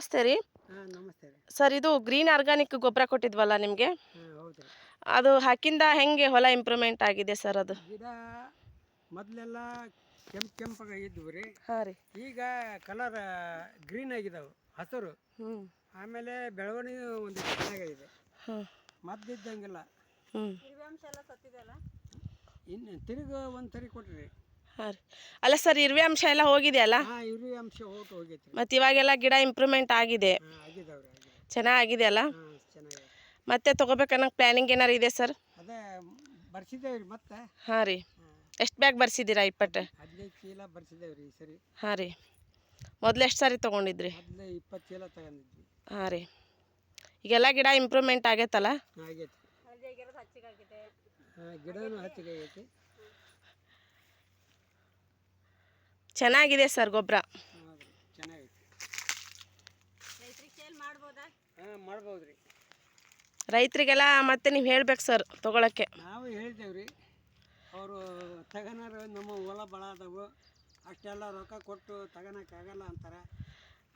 ನಮಸ್ತೆ ರೀ. ಹಾಂ ನಮಸ್ತೆ ಸರ್ ಇದು ಗ್ರೀನ್ ಆರ್ಗಾನಿಕ್ ಗೊಬ್ಬರ ಕೊಟ್ಟಿದ್ವಲ್ಲ ನಿಮಗೆ? ಹೌದು ಅದು ಹಾಕಿಂದ ಹೆಂಗೆ ಹೊಲ ಇಂಪ್ರೂವ್ಮೆಂಟ್ ಆಗಿದೆ ಸರ್ ಅದು? ಗಿಡ ಮೊದಲೆಲ್ಲ ಕೆಂಪು ಕೆಂಪಾಗ ಇದ್ವು ರೀ. ಹಾಂ ರೀ. ಈಗ ಕಲರ್ ಗ್ರೀನ್ ಆಗಿದಾವೆ ಹಸಿರು. ಹ್ಞೂ ಆಮೇಲೆ ಬೆಳವಣಿಗೆ ಒಂದು ಚೆನ್ನಾಗಿದೆ. ಹ್ಞೂ ಮದ್ದಿದ್ದಂಗಿಲ್ಲ. ಹ್ಞೂ ಇನ್ನು ತಿರುಗ ಒಂದು ಸರಿ ಕೊಟ್ರಿ. ಹಾಂ ರೀ ಅಲ್ಲ ಸರ್ ಇರುವೆ ಅಂಶ ಎಲ್ಲ ಹೋಗಿದೆಯಲ್ಲ? ಹಾಂ ಇರು ಅಂಶ ಹೋಗಿ ಹೋಗೈತೆ ಮತ್ತು ಇವಾಗೆಲ್ಲ ಗಿಡ ಇಂಪ್ರೂವ್ಮೆಂಟ್ ಆಗಿದೆ. ಆಗಿದಾವ್ರಿ ಚೆನ್ನಾಗಿದೆ ರೀ ಆಗಿದೆ ಚೆನ್ನಾಗಿದೆ. ಮತ್ತೆ ತೊಗೋಬೇಕನ್ನೋ ಪ್ಲ್ಯಾನಿಂಗ್ ಏನಾರು ಇದೆ ಸರ್? ಅದೇ ಮತ್ತೆ. ಹಾಂ ರೀ. ಎಷ್ಟು ಬ್ಯಾಗ್ ಬರ್ಸಿದ್ದೀರಾ ಇಪ್ಪತ್ತು? ಹದಿನೈದು ಚೀಲ ಬರ್ಸಿದ್ದೇವೆ ರೀ ಈ ಸರಿ. ಹಾಂ ರೀ. ಮೊದಲು ಎಷ್ಟು ಸಾರಿ ತೊಗೊಂಡಿದ್ರಿ? ಮೊದಲು ಇಪ್ಪತ್ತು ಚೀಲ ತಗೊಂಡಿದ್ವಿ. ಹಾಂ ರೀ. ಈಗೆಲ್ಲ ಗಿಡ ಇಂಪ್ರೂವ್ಮೆಂಟ್ ಆಗೈತಲ್ಲ? ಆಗೈತೆ. ಗಿಡನೂ ಹಚ್ಚಿಗೆ ಆಗೈತಿ. ಚೆನ್ನಾಗಿದೆ ಸರ್ ಗೊಬ್ಬರ. ರೈತರಿಗೆಲ್ಲ ಮತ್ತೆ ನೀವು ಹೇಳ್ಬೇಕು ಸರ್ ತೊಗೊಳಕ್ಕೆ. ನಾವು ಹೇಳ್ತೇವೆ ರೀ ಅವರು ತಗನಾರ ನಮ್ಮ ಹೊಲ ಭಾಳ ಅದಾವು ಅಷ್ಟೆಲ್ಲ ರೊಕ್ಕ ಕೊಟ್ಟು ತಗೋಣಕ್ಕಾಗಲ್ಲ ಅಂತಾರೆ.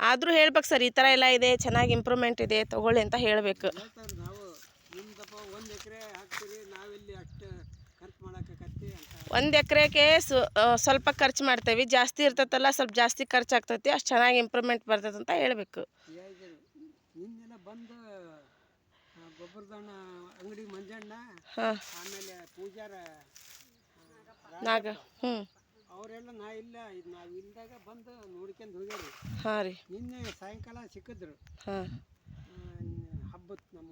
ಆದರೂ ಹೇಳ್ಬೇಕು ಸರ್ ಈ ಥರ ಎಲ್ಲ ಇದೆ ಚೆನ್ನಾಗಿ ಇಂಪ್ರೂವ್ಮೆಂಟ್ ಇದೆ ತಗೊಳ್ಳಿ ಅಂತ ಹೇಳಬೇಕು ಹೇಳ್ತಾರೆ ನಾವು ನಿಮ್ದಪ್ಪ ಒಂದು ಎಕರೆ ಹಾಕ್ತೀರಿ ನಾವಿಲ್ಲಿ ಅಷ್ಟು ಖರ್ಚು ಮಾಡೋಕ್ಕಾಗತ್ತಿ ಅಂತ ಒಂದು ಎಕರೆಗೆ ಸು ಸ್ವಲ್ಪ ಖರ್ಚು ಮಾಡ್ತೇವೆ. ಜಾಸ್ತಿ ಇರ್ತೈತಲ್ಲ ಸ್ವಲ್ಪ ಜಾಸ್ತಿ ಖರ್ಚು ಆಗ್ತೈತಿ ಅಷ್ಟು ಚೆನ್ನಾಗಿ ಇಂಪ್ರೂವ್ಮೆಂಟ್ ಬರ್ತೈತೆ ಅಂತ ಹೇಳಬೇಕು. ಬಂದು ಗೊಬ್ಬರದಣ್ಣ ಅಂಗಡಿ ಮಂಜಣ್ಣ ಹಾಂ. ಆಮೇಲೆ ಪೂಜಾರ ನಾಗ ಹ್ಞೂ ಅವರೆಲ್ಲ ನಾ ಇಲ್ಲ ಇದು ನಾವು ಇಲ್ದಾಗ ಬಂದು ನೋಡ್ಕೊಂಡು ಹೋಗ್ಯಾರಿ. ಹಾಂ ರೀ. ನಿನ್ನೆ ಸಾಯಂಕಾಲ ಸಿಕ್ಕಿದ್ರು. ಹಾಂ. ಹಬ್ಬದ ನಮ್ಮ